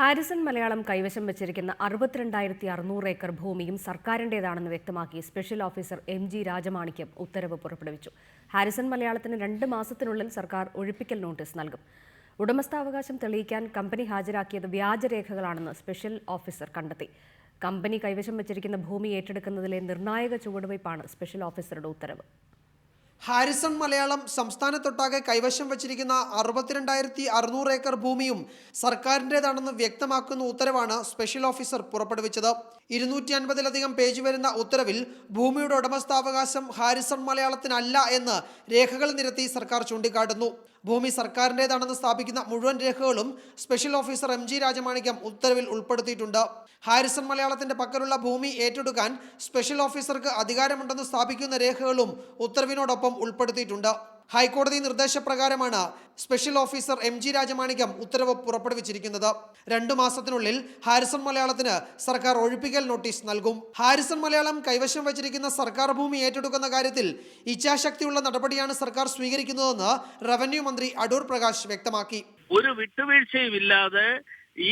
Harrison Malayalam കൈവശം വച്ചിരിക്കുന്ന അറുപത്തിരണ്ടായിരത്തി അറുന്നൂറ് ഏക്കർ ഭൂമിയും സർക്കാരിന്റേതാണെന്ന് വ്യക്തമാക്കി special officer M G Rajamanickam ഉത്തരവ് പുറപ്പെടുവിച്ചു. ഹാരിസൺ മലയാളത്തിന് രണ്ട് മാസത്തിനുള്ളിൽ സർക്കാർ ഒഴിപ്പിക്കൽ നോട്ടീസ് നൽകും. ഉടമസ്ഥാവകാശം തെളിയിക്കാൻ കമ്പനി ഹാജരാക്കിയത് വ്യാജരേഖകളാണെന്ന് സ്പെഷ്യൽ ഓഫീസർ കണ്ടെത്തി. കമ്പനി കൈവശം വച്ചിരിക്കുന്ന ഭൂമി ഏറ്റെടുക്കുന്നതിലെ നിർണായക ചുവടുവയ്പ്പാണ് സ്പെഷ്യൽ ഓഫീസറുടെ ഉത്തരവ്. ഹാരിസൺ മലയാളം സംസ്ഥാനത്തൊട്ടാകെ കൈവശം വച്ചിരിക്കുന്ന അറുപത്തിരണ്ടായിരത്തി അറുന്നൂറ് ഏക്കർ ഭൂമിയും സർക്കാരിന്റെതാണെന്ന് വ്യക്തമാക്കുന്ന ഉത്തരവാണ് സ്പെഷ്യൽ ഓഫീസർ പുറപ്പെടുവിച്ചത്. ഇരുന്നൂറ്റി അൻപതിലധികം പേജ് വരുന്ന ഉത്തരവിൽ ഭൂമിയുടെ ഉടമസ്ഥാവകാശം ഹാരിസൺ മലയാളത്തിനല്ല എന്ന് രേഖകൾ നിരത്തി സർക്കാർ ചൂണ്ടിക്കാട്ടുന്നു. ഭൂമി സർക്കാരിന്റെതാണെന്ന് സ്ഥാപിക്കുന്ന മുഴുവൻ രേഖകളും special officer M G Rajamanickam ഉത്തരവിൽ ഉൾപ്പെടുത്തിയിട്ടുണ്ട്. ഹാരിസൺ മലയാളത്തിന്റെ പക്കലുള്ള ഭൂമി ഏറ്റെടുക്കാൻ സ്പെഷ്യൽ ഓഫീസർക്ക് അധികാരമുണ്ടെന്ന് സ്ഥാപിക്കുന്ന രേഖകളും ഉത്തരവിനോടൊപ്പം ഉൾപ്പെടുത്തിയിട്ടുണ്ട്. ഹൈക്കോടതി നിർദ്ദേശപ്രകാരമാണ് special officer M G Rajamanickam ഉത്തരവ് പുറപ്പെടുവിച്ചിരിക്കുന്നത്. രണ്ടു മാസത്തിനുള്ളിൽ ഹാരിസൺ മലയാളത്തിന് സർക്കാർ ഒഴിപ്പിക്കൽ നോട്ടീസ് നൽകും. ഹാരിസൺ മലയാളം കൈവശം വച്ചിരിക്കുന്ന സർക്കാർ ഭൂമി ഏറ്റെടുക്കുന്ന കാര്യത്തിൽ ഇച്ഛാശക്തിയുള്ള നടപടിയാണ് സർക്കാർ സ്വീകരിക്കുന്നതെന്ന് റവന്യൂ മന്ത്രി അടൂർ പ്രകാശ് വ്യക്തമാക്കി. ഒരു വിട്ടുവീഴ്ചയുമില്ലാതെ ഈ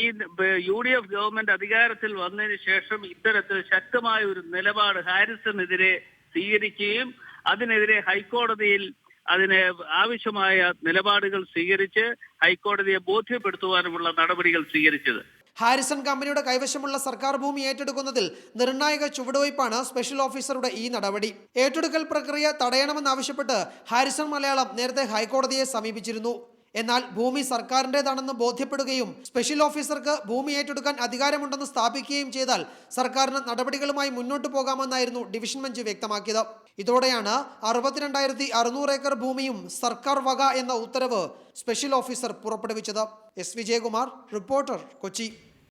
യു ഡി എഫ് ഗവൺമെന്റ് അധികാരത്തിൽ വന്നതിന് ശേഷം ഇത്തരത്തിൽ ശക്തമായ ഒരു നിലപാട് ഹാരിസണെതിരെ സ്വീകരിക്കുകയും അതിനെതിരെ ഹൈക്കോടതിയിൽ അതിന് ആവശ്യമായ നിലപാടുകൾ സ്വീകരിച്ച് ഹൈക്കോടതിയെ ബോധ്യപ്പെടുത്തുവാനുമുള്ള നടപടികൾ സ്വീകരിച്ചത്. ഹാരിസൺ കമ്പനിയുടെ കൈവശമുള്ള സർക്കാർ ഭൂമി ഏറ്റെടുക്കുന്നതിൽ നിർണായക ചുവടുവയ്പാണ് സ്പെഷ്യൽ ഓഫീസറുടെ ഈ നടപടി. ഏറ്റെടുക്കൽ പ്രക്രിയ തടയണമെന്നാവശ്യപ്പെട്ട് ഹാരിസൺ മലയാളം നേരത്തെ ഹൈക്കോടതിയെ സമീപിച്ചിരുന്നു. എന്നാൽ ഭൂമി സർക്കാരിന്റെതാണെന്ന് ബോധ്യപ്പെടുകയും സ്പെഷ്യൽ ഓഫീസർക്ക് ഭൂമി ഏറ്റെടുക്കാൻ അധികാരമുണ്ടെന്ന് സ്ഥാപിക്കുകയും ചെയ്താൽ സർക്കാരിന് നടപടികളുമായി മുന്നോട്ട് പോകാമെന്നായിരുന്നു ഡിവിഷൻ ബെഞ്ച് വ്യക്തമാക്കിയത്. ഇതോടെയാണ് അറുപത്തിരണ്ടായിരത്തി അറുന്നൂറ് ഏക്കർ ഭൂമിയും സർക്കാർ വക എന്ന ഉത്തരവ് സ്പെഷ്യൽ ഓഫീസർ പുറപ്പെടുവിച്ചത്. S Vijayakumar reporter Kochi.